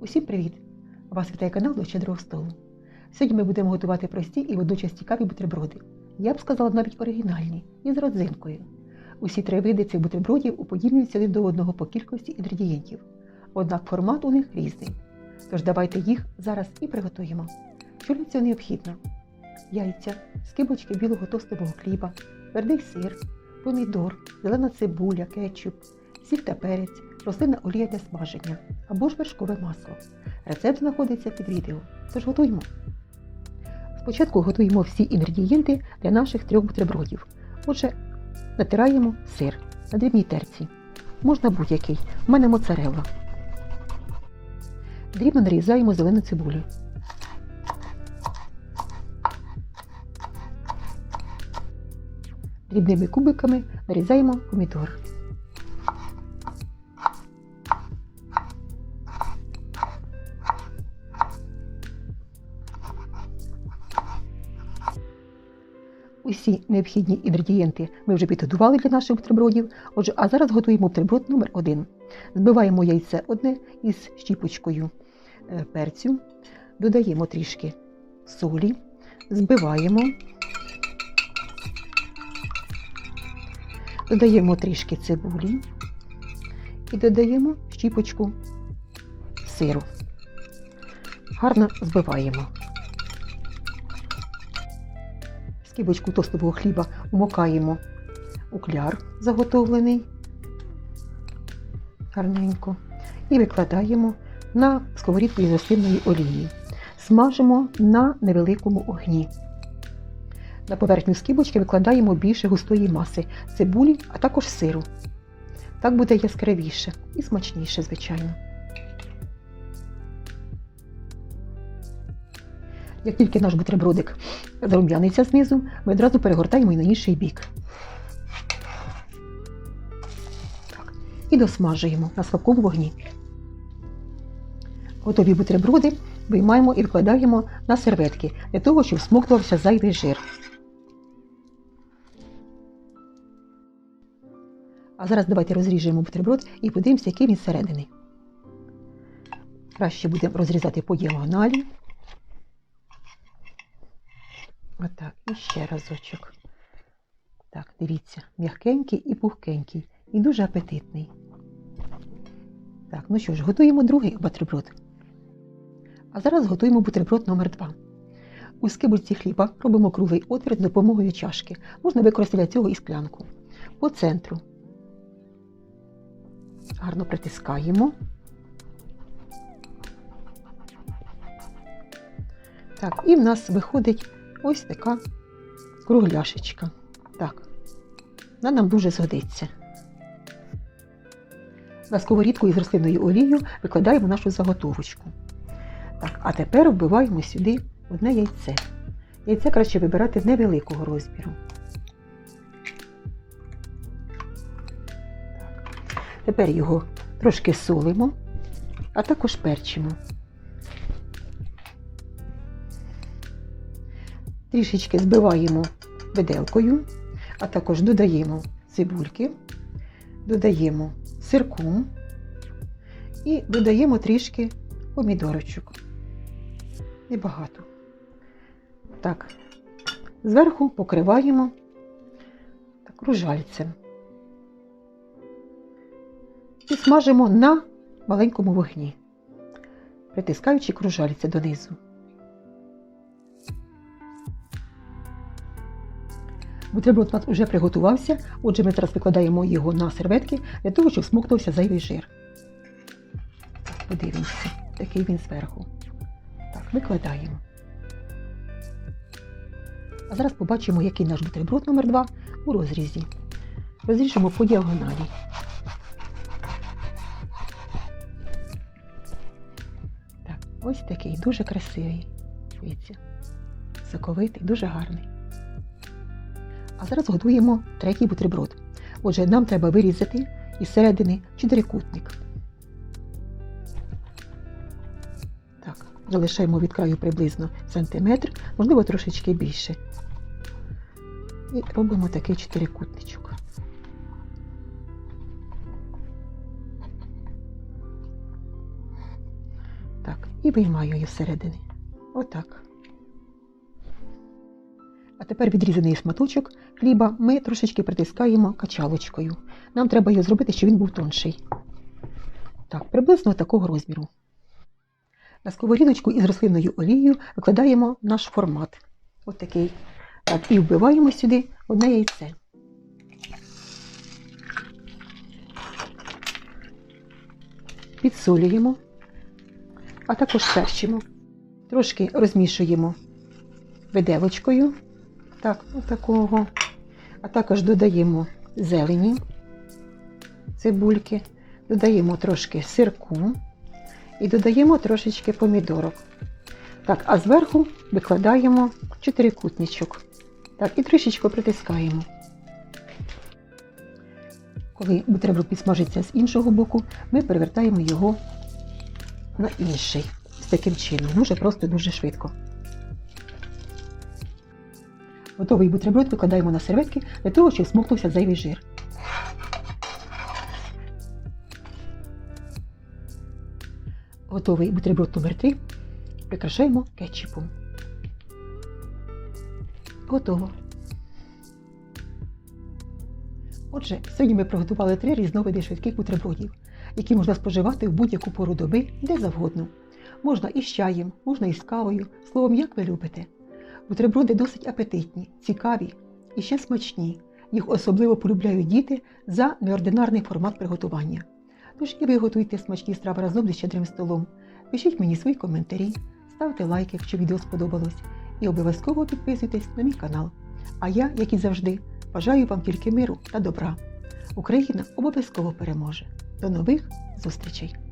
Усім привіт! Вас вітає канал до щедрого столу. Сьогодні ми будемо готувати прості і водночас цікаві бутерброди. Я б сказала навіть оригінальні і з родзинкою. Усі три види цих бутербродів уподібнюються один до одного по кількості інгредієнтів. Однак формат у них різний. Тож давайте їх зараз і приготуємо. Що для цього необхідно? Яйця, скибочки білого тостового хліба, твердий сир, помідор, зелена цибуля, кетчуп, сіль та перець, рослинна олія для смаження або ж вершкове масло. Рецепт знаходиться під відео. Тож готуємо. Спочатку готуємо всі інгредієнти для наших трьох бутербродів. Отже, натираємо сир на дрібній терці. Можна будь-який. У мене моцарелла. Дрібно нарізаємо зелену цибулю. Дрібними кубиками нарізаємо помідор. Усі необхідні інгредієнти ми вже підготували для наших бутербродів. Отже, а зараз готуємо бутерброд номер 1 Збиваємо яйце одне із щіпочкою е, перцю, додаємо трішки солі, збиваємо, додаємо трішки цибулі і додаємо щіпочку сиру. Гарно збиваємо. Скибочку тостового хліба вмокаємо у кляр заготовлений гарненько і викладаємо на сковорідку із рослинної олії. Смажимо на невеликому огні. На поверхню скибочки викладаємо більше густої маси цибулі, а також сиру. Так буде яскравіше і смачніше, звичайно. Як тільки наш бутербродик зарум'яниться знизу, ми одразу перегортаємо і на інший бік. Так. І досмажуємо на слабкому вогні. Готові бутерброди виймаємо і викладаємо на серветки для того, щоб смоктувався зайвий жир. А зараз давайте розріжемо бутерброд і подивимося, який він зсередини. Краще будемо розрізати по діагоналі. Отак, і ще разочок. Так, дивіться, м'якенький і пухкенький, і дуже апетитний. Так, ну що ж, готуємо другий бутерброд. А зараз готуємо бутерброд номер 2 У скибочці хліба робимо круглий отвір з допомогою чашки. Можна використати для цього і склянку. По центру. Гарно притискаємо. Так, і в нас виходить ось така кругляшечка. Так, вона нам дуже згодиться. На сковорідку із рослинною олією викладаємо нашу заготовочку. Так, А тепер вбиваємо сюди одне яйце. Яйце краще вибирати невеликого розміру. Тепер його трошки солимо, а також перчимо. Трішечки збиваємо виделкою, а також додаємо цибульки, додаємо сирку і додаємо трішки помідорочок. Небагато. Так, зверху покриваємо так, ружальцем. І смажимо на маленькому вогні, притискаючи кружальця донизу. Бутерброд у нас вже приготувався, отже, ми зараз викладаємо його на серветки для того, щоб смоктувався зайвий жир. Подивимося, такий він зверху. Так, викладаємо. А зараз побачимо, який наш бутерброд номер 2 у розрізі. Розріжемо по діагоналі. Так, ось такий, дуже красивий. Дивіться, соковитий, дуже гарний. А зараз готуємо третій бутерброд. Отже, нам треба вирізати із середини чотирикутник. Так, залишаємо від краю приблизно сантиметр, можливо, трошечки більше. І робимо такий чотирикутничок. і виймаю її всередини. Отак. А тепер відрізаний шматочок хліба ми трошечки притискаємо качалочкою. Нам треба його зробити, щоб він був тонший. Так, приблизно такого розміру. На сковорідочку із рослинною олією викладаємо наш формат. От такий. Так, і вбиваємо сюди одне яйце. Підсолюємо, а також перчимо. Трошки розмішуємо виделочкою. Так, отакого. А також додаємо зелені, цибульки, додаємо трошки сирку і додаємо трошечки помідорок. Так, а зверху викладаємо чотирикутничок. Так, і трішечки притискаємо. Коли бутерброд підсмажиться з іншого боку, ми перевертаємо його на інший. З таким чином. Дуже просто, дуже швидко. Готовий бутерброд викладаємо на серветки для того, щоб смокнувся зайвий жир. Готовий бутерброд номер 3 прикрашаємо кетчупом. Готово. Отже, сьогодні ми приготували три різновиди швидких бутербродів, які можна споживати в будь-яку пору доби, де завгодно. Можна із чаєм, можна із кавою, словом, як ви любите. Бутерброди досить апетитні, цікаві і ще смачні. Їх особливо полюбляють діти за неординарний формат приготування. Тож і ви готуйте смачні страви разом зі щедрим столом. Пишіть мені свої коментарі, ставте лайк, якщо відео сподобалось, і обов'язково підписуйтесь на мій канал. А я, як і завжди, бажаю вам тільки миру та добра. Україна обов'язково переможе. До нових зустрічей!